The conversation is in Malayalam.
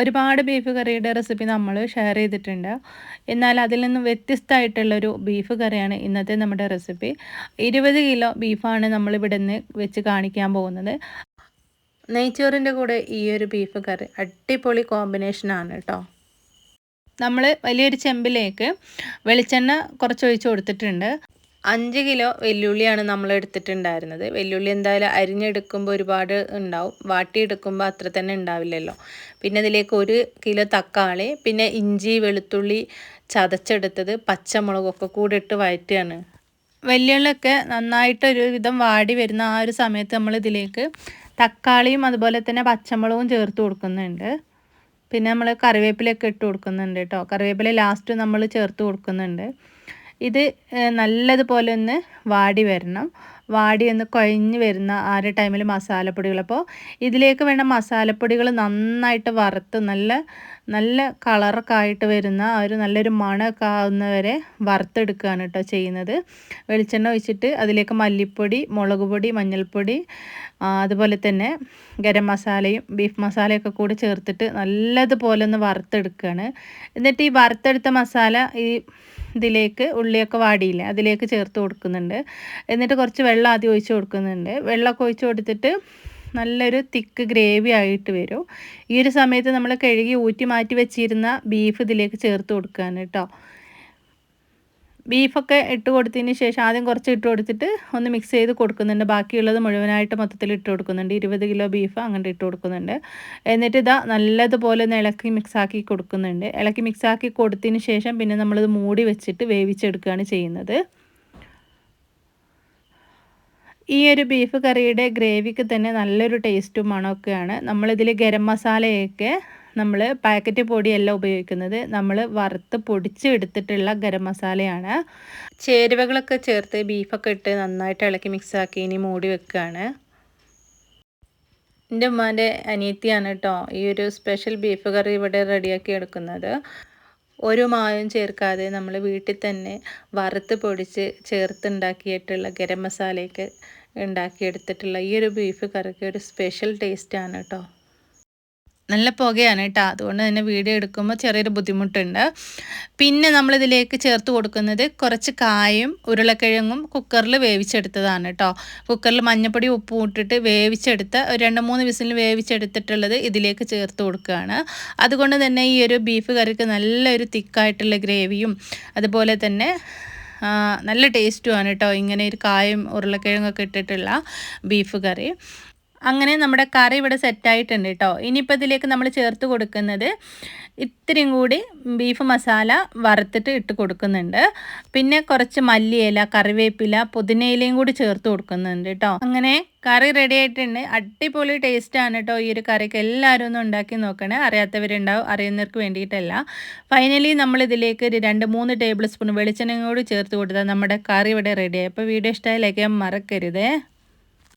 ഒരുപാട് ബീഫ് കറിയുടെ റെസിപ്പി നമ്മൾ ഷെയർ ചെയ്തിട്ടുണ്ട്. എന്നാൽ അതിൽ നിന്നും വ്യത്യസ്തമായിട്ടുള്ളൊരു ബീഫ് കറിയാണ് ഇന്നത്തെ നമ്മുടെ റെസിപ്പി ഇരുപത് കിലോ ബീഫാണ് നമ്മളിവിടെ നിന്ന് വെച്ച് കാണിക്കാൻ പോകുന്നത്. നെയ്ച്ചോറിന്റെ കൂടെ ഈ ഒരു ബീഫ് കറി അടിപൊളി കോമ്പിനേഷനാണ് കേട്ടോ നമ്മൾ വലിയൊരു ചെമ്പിലേക്ക് വെളിച്ചെണ്ണ കുറച്ച് ഒഴിച്ച് കൊടുത്തിട്ടുണ്ട്. അഞ്ച് കിലോ വെല്ലുള്ളിയാണ് നമ്മൾ എടുത്തിട്ടുണ്ടായിരുന്നത്. വെല്ലുള്ളി എന്തായാലും അരിഞ്ഞെടുക്കുമ്പോൾ ഒരുപാട് ഉണ്ടാവും. വാട്ടിയെടുക്കുമ്പോൾ അത്ര തന്നെ ഉണ്ടാവില്ലല്ലോ. പിന്നെ അതിലേക്ക് ഒരു കിലോ തക്കാളി പിന്നെ ഇഞ്ചി വെളുത്തുള്ളി ചതച്ചെടുത്തത് പച്ചമുളകൊക്കെ കൂടെ ഇട്ട് വഴറ്റുകയാണ്. വെല്ലുള്ളിയൊക്കെ നന്നായിട്ട് ഒരു വിധം വാടി വരുന്ന ആ ഒരു സമയത്ത് നമ്മൾ ഇതിലേക്ക് തക്കാളിയും അതുപോലെ തന്നെ പച്ചമുളകും ചേർത്ത് കൊടുക്കുന്നുണ്ട്. പിന്നെ നമ്മൾ കറിവേപ്പിലൊക്കെ ഇട്ട് കൊടുക്കുന്നുണ്ട് കേട്ടോ. കറിവേപ്പില ലാസ്റ്റ് നമ്മൾ ചേർത്ത് കൊടുക്കുന്നുണ്ട്. ഇത് നല്ലതുപോലെ ഒന്ന് വാടി വരണം. വാടി ഒന്ന് കുഴഞ്ഞ് വരുന്ന ആ ഒരു ടൈമിൽ മസാലപ്പൊടികൾ. അപ്പോൾ ഇതിലേക്ക് വേണ്ട മസാലപ്പൊടികൾ നന്നായിട്ട് വറുത്ത് നല്ല നല്ല കളറൊക്കെ ആയിട്ട് വരുന്ന ആ ഒരു നല്ലൊരു മണമൊക്കെ ആവുന്നവരെ വറുത്തെടുക്കുകയാണ് കേട്ടോ ചെയ്യുന്നത്. വെളിച്ചെണ്ണ ഒഴിച്ചിട്ട് അതിലേക്ക് മല്ലിപ്പൊടി മുളക് പൊടി മഞ്ഞൾപ്പൊടി അതുപോലെ തന്നെ ഗരം മസാലയും ബീഫ് മസാലയൊക്കെ കൂടി ചേർത്തിട്ട് നല്ലതുപോലെ ഒന്ന് വറുത്തെടുക്കുകയാണ്. എന്നിട്ട് ഈ വറുത്തെടുത്ത മസാല ഈ ഇതിലേക്ക് ഉള്ളിയൊക്കെ വാടിയില്ലേ അതിലേക്ക് ചേർത്ത് കൊടുക്കുന്നുണ്ട്. എന്നിട്ട് കുറച്ച് വെള്ളം ആദ്യം ഒഴിച്ച് കൊടുക്കുന്നുണ്ട്. വെള്ളമൊക്കെ ഒഴിച്ച് കൊടുത്തിട്ട് നല്ലൊരു തിക്ക് ഗ്രേവി ആയിട്ട് വരും. ഈ ഒരു സമയത്ത് നമ്മൾ കഴുകി ഊറ്റി മാറ്റി വെച്ചിരുന്ന ബീഫ് ഇതിലേക്ക് ചേർത്ത് കൊടുക്കുകയാണ് കേട്ടോ. ബീഫൊക്കെ ഇട്ട് കൊടുത്തതിന് ശേഷം ആദ്യം കുറച്ച് ഇട്ട് കൊടുത്തിട്ട് ഒന്ന് മിക്സ് ചെയ്ത് കൊടുക്കുന്നുണ്ട്. ബാക്കിയുള്ളത് മുഴുവനായിട്ട് മൊത്തത്തിൽ ഇട്ട് കൊടുക്കുന്നുണ്ട്. ഇരുപത് കിലോ ബീഫ് അങ്ങനെ ഇട്ട് കൊടുക്കുന്നുണ്ട്. എന്നിട്ട് ഇതാ നല്ലതുപോലെ ഒന്ന് ഇളക്കി മിക്സാക്കി കൊടുക്കുന്നുണ്ട്. ഇളക്കി മിക്സാക്കി കൊടുത്തതിന് ശേഷം പിന്നെ നമ്മളിത് മൂടി വെച്ചിട്ട് വേവിച്ചെടുക്കുകയാണ് ചെയ്യുന്നത്. ഈ ഒരു ബീഫ് കറിയുടെ ഗ്രേവിക്ക് തന്നെ നല്ലൊരു ടേസ്റ്റും മണമൊക്കെയാണ് നമ്മളിതിൽ ഗരം മസാലയൊക്കെ നമ്മൾ പാക്കറ്റ് പൊടിയല്ല ഉപയോഗിക്കുന്നത്. നമ്മൾ വറുത്ത് പൊടിച്ച് എടുത്തിട്ടുള്ള ഗരം മസാലയാണ്. ചേരുവകളൊക്കെ ചേർത്ത് ബീഫൊക്കെ ഇട്ട് നന്നായിട്ട് ഇളക്കി മിക്സാക്കി ഇനി മൂടി വെക്കുകയാണ് എന്റെ ഉമ്മാന്റെ അനിയത്തിയാണ് കേട്ടോ ഈ ഒരു സ്പെഷ്യൽ ബീഫ് കറി ഇവിടെ റെഡിയാക്കി എടുക്കുന്നത്. ഒരു മായം ചേർക്കാതെ നമ്മൾ വീട്ടിൽ തന്നെ വറുത്ത് പൊടിച്ച് ചേർത്തുണ്ടാക്കിയിട്ടുള്ള ഗരം മസാലയൊക്കെ ഉണ്ടാക്കിയെടുത്തിട്ടുള്ള ഈ ഒരു ബീഫ് കറിക്ക് ഒരു സ്പെഷ്യൽ ടേസ്റ്റാണ് കേട്ടോ നല്ല പുകയാണ് കേട്ടോ. അതുകൊണ്ട് തന്നെ വീഡിയോ എടുക്കുമ്പോൾ ചെറിയൊരു ബുദ്ധിമുട്ടുണ്ട്. പിന്നെ നമ്മളിതിലേക്ക് ചേർത്ത് കൊടുക്കുന്നത് കുറച്ച് കായും ഉരുളക്കിഴങ്ങും കുക്കറിൽ വേവിച്ചെടുത്തതാണ് കേട്ടോ. കുക്കറിൽ മഞ്ഞപ്പൊടി ഉപ്പും ഇട്ടിട്ട് വേവിച്ചെടുത്ത് രണ്ട് മൂന്ന് വിസിൽ വേവിച്ചെടുത്തിട്ടുള്ളത് ഇതിലേക്ക് ചേർത്ത് കൊടുക്കുകയാണ്. അതുകൊണ്ട് തന്നെ ഈ ഒരു ബീഫ് കറിക്ക് നല്ലൊരു തിക്കായിട്ടുള്ള ഗ്രേവിയും അതുപോലെ തന്നെ നല്ല ടേസ്റ്റുമാണ് കേട്ടോ ഇങ്ങനെ ഒരു കായും ഉരുളക്കിഴങ്ങൊക്കെ ഇട്ടിട്ടുള്ള ബീഫ് കറി. അങ്ങനെ നമ്മുടെ കറി ഇവിടെ സെറ്റായിട്ടുണ്ട് കേട്ടോ ഇനിയിപ്പോൾ ഇതിലേക്ക് നമ്മൾ ചേർത്ത് കൊടുക്കുന്നത് ഇത്രയും കൂടി ബീഫ് മസാല വറുത്തിട്ട് ഇട്ട് കൊടുക്കുന്നുണ്ട്. പിന്നെ കുറച്ച് മല്ലിയില കറിവേപ്പില പുതിനയിലയും കൂടി ചേർത്ത് കൊടുക്കുന്നുണ്ട് കേട്ടോ അങ്ങനെ കറി റെഡി ആയിട്ടുണ്ട്. അടിപൊളി ടേസ്റ്റാണ് കേട്ടോ ഈ ഒരു കറിക്ക്. എല്ലാവരും ഒന്ന് ഉണ്ടാക്കി നോക്കണേ. അറിയാത്തവരുണ്ടാവും അറിയുന്നവർക്ക് വേണ്ടിയിട്ടല്ല. ഫൈനലി നമ്മൾ ഇതിലേക്ക് ഒരു രണ്ട് മൂന്ന് ടേബിൾ സ്പൂൺ വെളിച്ചെണ്ണ കൂടി ചേർത്ത് കൊടുത്താൽ നമ്മുടെ കറി ഇവിടെ റെഡിയായി അപ്പോൾ വീഡിയോ ഇഷ്ടമായി ലൈക്ക് മറക്കരുതേ.